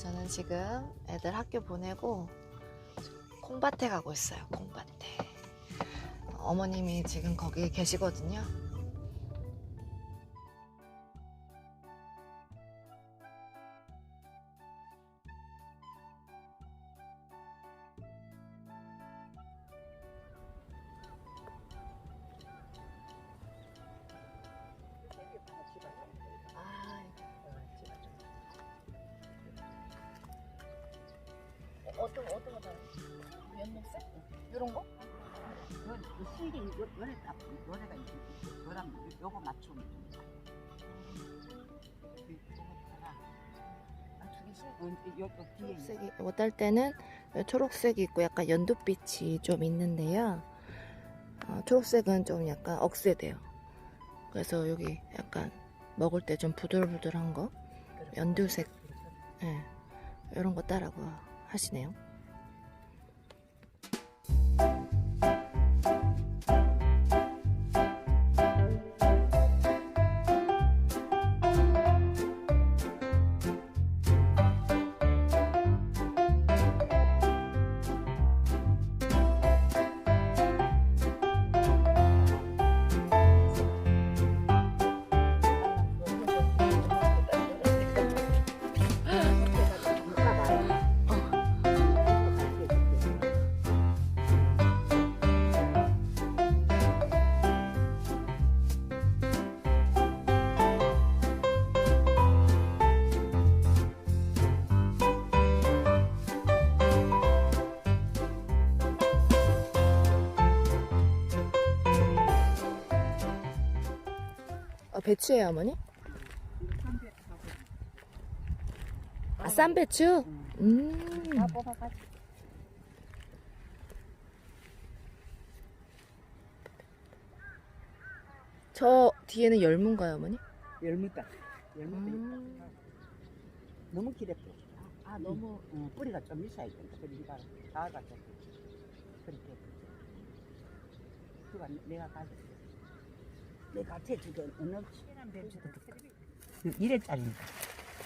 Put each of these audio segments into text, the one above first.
저는 지금 애들 학교 보내고 콩밭에 가고 있어요. 콩밭에. 어머님이 지금 거기 계시거든요. 어떤 어떤 거 연목색? 이런 거? 그 실기 요래 딱 요래가 있지. 요랑 요거 좀. 요 뒤에 있는 초록색이 이거 딸 때는 초록색이 있고 약간 연두빛이 좀 있는데요. 어, 초록색은 좀 약간 억세돼요. 그래서 여기 약간 먹을 때 좀 부들부들한 거, 연두색, 예, 이런 거 따라고 하시네요. 어, 배추예요, 어머니? 아, 쌈 배추? 음. 다 뽑아가지고. 저 뒤에는 열무인가요, 어머니? 열무다. 열무도 음. 있다. 너무 기렸대. 아, 어, 뿌리가 좀 있어야 돼. 그러니까 다가 좀 그렇게. 그가 내가 가졌어. 내가 같이 주던 어느 시간 배추도 이래짜리입니다.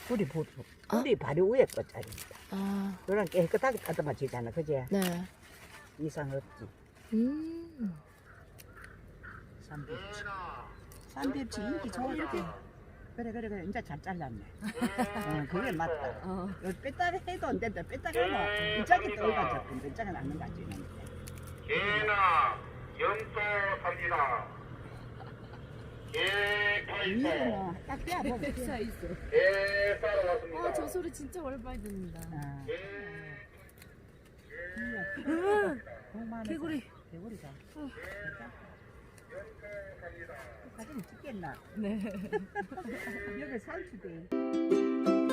뿌리 보도. 아? 뿌리 바로 위에 거짜리입니다. 아, 너랑 깨끗하게 따듬어지잖아, 그지? 네. 이상 없지. 음. 쌈배추. 쌈배추 인기 좋은데. 그래, 그래, 그래. 이제 잘 잘랐네. 어, 그게 맞다. 어. 뺐다가 해도 안 된다. 뺐다가 하면 이쪽에 떨어졌던데, 이쪽은 안 가지는데. 개나 염소 삼지나 개 파이터 이거는 딱 떼어보면 돼. 있어. 개 따러 왔습니다. 아, 저 소리 진짜 오랜만에 듣는다. 아, 개 개구리. 개구리가. 사진 찍겠나? 네. 여기 살추대.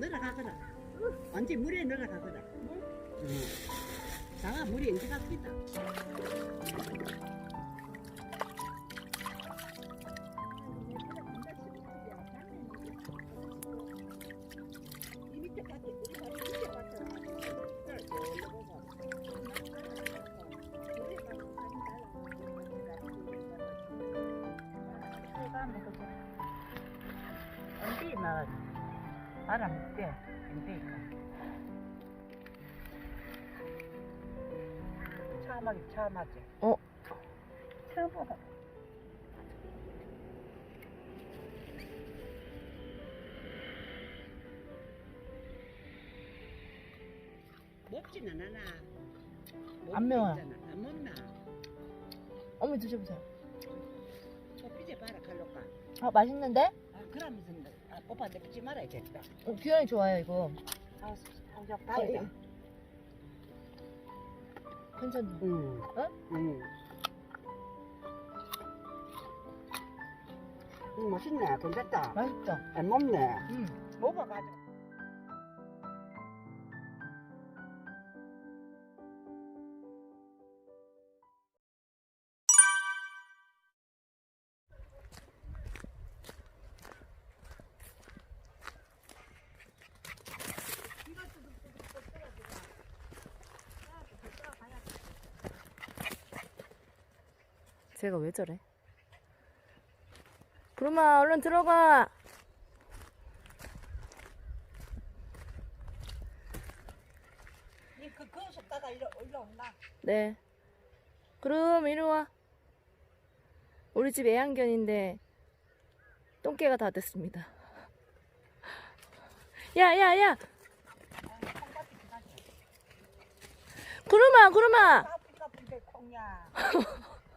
늘어가거라. 언제 물에 늘어가거라. 응. 물에 언제 갔겠다. 이밑 바람 때 언제 차마기 차마지 어? 차마 먹지는 않아 안 매워요. 먹잖아. 안 먹나 어머니 드셔보세요. 초피제 봐라 칼로까 아, 맛있는데? 아 그러면서 아, 오빠 내 붙지 말아야겠다 어, 규현이 좋아요, 이거. 아, 성적 아, 다이다 예. 괜찮네. 응. 어? 응. 음, 맛있네. 괜찮다. 맛있죠? 안 먹네. 음. 먹어가지고. 쟤가 왜 저래? 구름아 얼른 들어가. 그, 그 속다가 일로, 일로 온다. 네. 그럼 이리 와. 우리 집 애완견인데 똥개가 다 됐습니다. 야, 야, 야. 구름아, 구름아. 까불 까불대 콩야.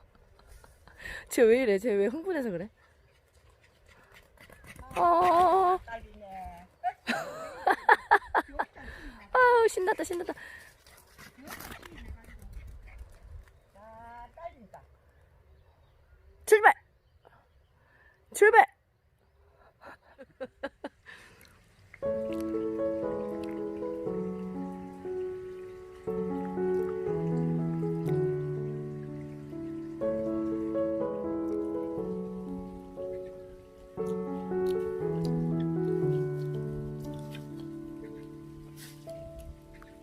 쟤 왜 이래? 쟤 왜 흥분해서 그래? 어, 딸리네. 아우 신났다, 신났다. 출발! 출발!